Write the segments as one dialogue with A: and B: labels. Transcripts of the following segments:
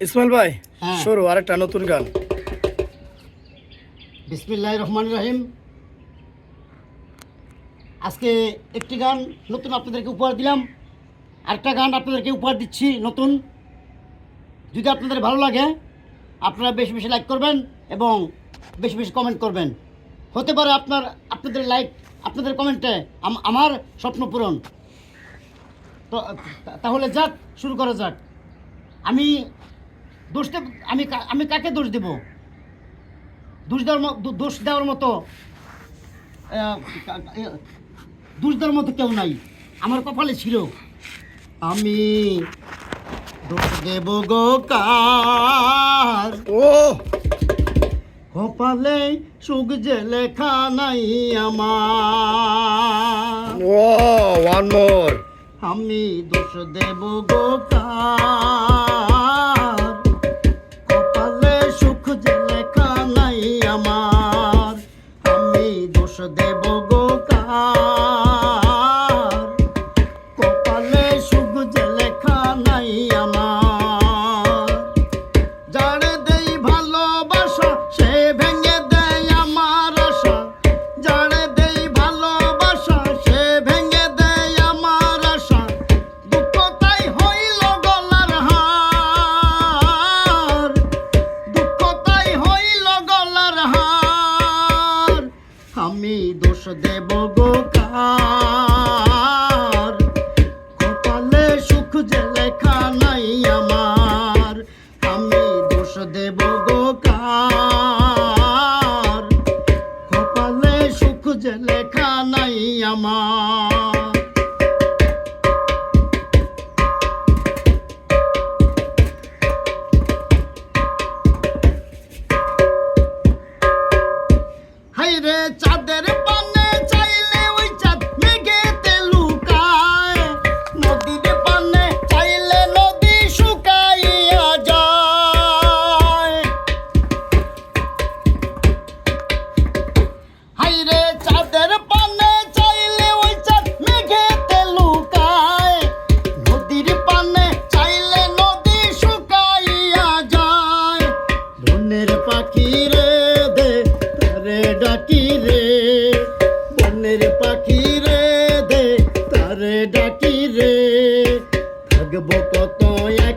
A: ইসমাইল ভাই
B: হ্যাঁ।
A: শুরু আরেকটা নতুন গান।
B: বিসমিল্লাহ রহমান রহিম। আজকে একটি গান নতুন আপনাদেরকে উপহার দিলাম। আরেকটা গান আপনাদেরকে উপহার দিচ্ছি নতুন। যদি আপনাদের ভালো লাগে আপনারা বেশি বেশি লাইক করবেন এবং বেশি বেশি কমেন্ট করবেন। হতে পারে আপনার আপনাদের লাইক আপনাদের কমেন্টে আম- আমার স্বপ্ন পূরণ। তো তাহলে যাক শুরু করা যাক। আমি দোষ দে- আমি আমি কাকে দোষ দেবো? দোষ দেওয়ার দোষ দেওয়ার মতো দোষ দেওয়ার মতো কেউ নাই। আমার কপালে ছিল। আমি দোষ দেব গো কার?
A: ও!
B: কপালে সুখ যে লেখা নাই আমার।
A: ও ওয়ান মোর
B: আমি দোষ দেব গো কার? দেব গো কপালে সুখ যে লেখা নাই আমার। আমি দোষ দেব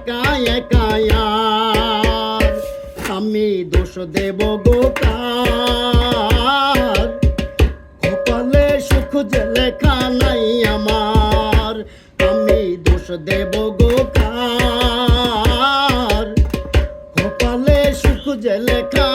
B: একা একা আমি দোষ দেব গো কার? কপালে সুখ যে লেখা নাই আমার। আমি দোষ দেব গো কার? কপালে সুখ যে লেখা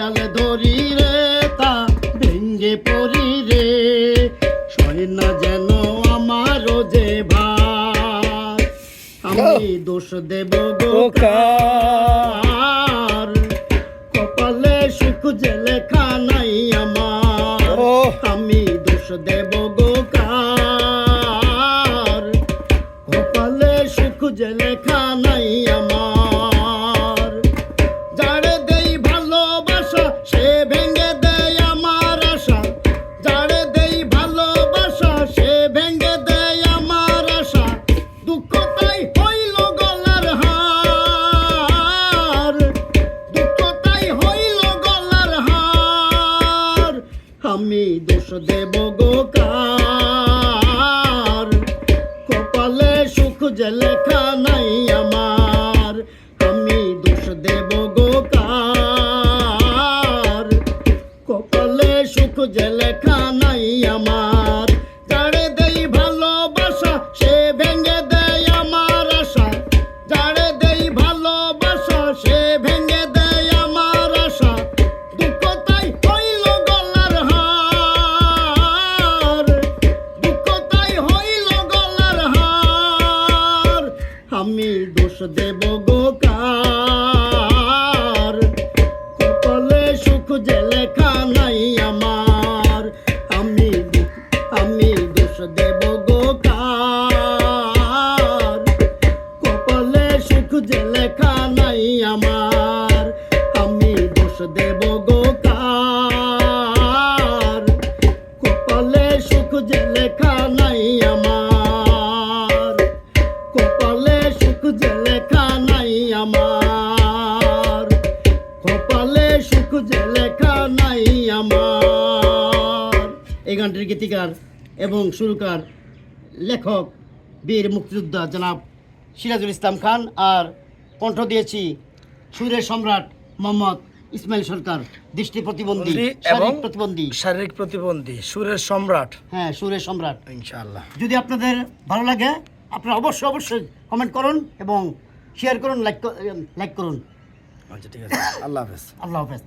B: ডালে ধরি রে তা ভেঙ্গে পড়ি রে। সয় না যেন আমারও যে ভাই আমি দোষ দেব গো
A: ও
B: কার? কপালে সুখ যে লেখা নাই আমার। আমি দোষ দেব গো কার? কপালে সুখ যে দোষ দেব গো কপালে সুখ যে লেখা নাই আমার, আমি দোষ দেব গো কপালে সুখ যে লেখা নাই আমার so they. গানটির গীতিকার এবং সুরকার লেখক বীর মুক্তিযোদ্ধা জনাব সিরাজুল ইসলাম খান আর কণ্ঠ দিয়েছি সুরের সম্রাট মোহাম্মদ ইসমাইল সরকার দৃষ্টি প্রতিবন্ধী
A: এবং
B: প্রতিবন্ধী।
A: শারীরিক প্রতিবন্ধী সুরের সম্রাট।
B: হ্যাঁ সুরের সম্রাট।
A: ইনশাআল্লাহ।
B: যদি আপনাদের ভালো লাগে আপনারা অবশ্যই অবশ্যই কমেন্ট করুন এবং শেয়ার করুন লাইক লাইক করুন।
A: আচ্ছা ঠিক আছে। আল্লাহ হাফেজ।
B: আল্লাহ হাফেজ।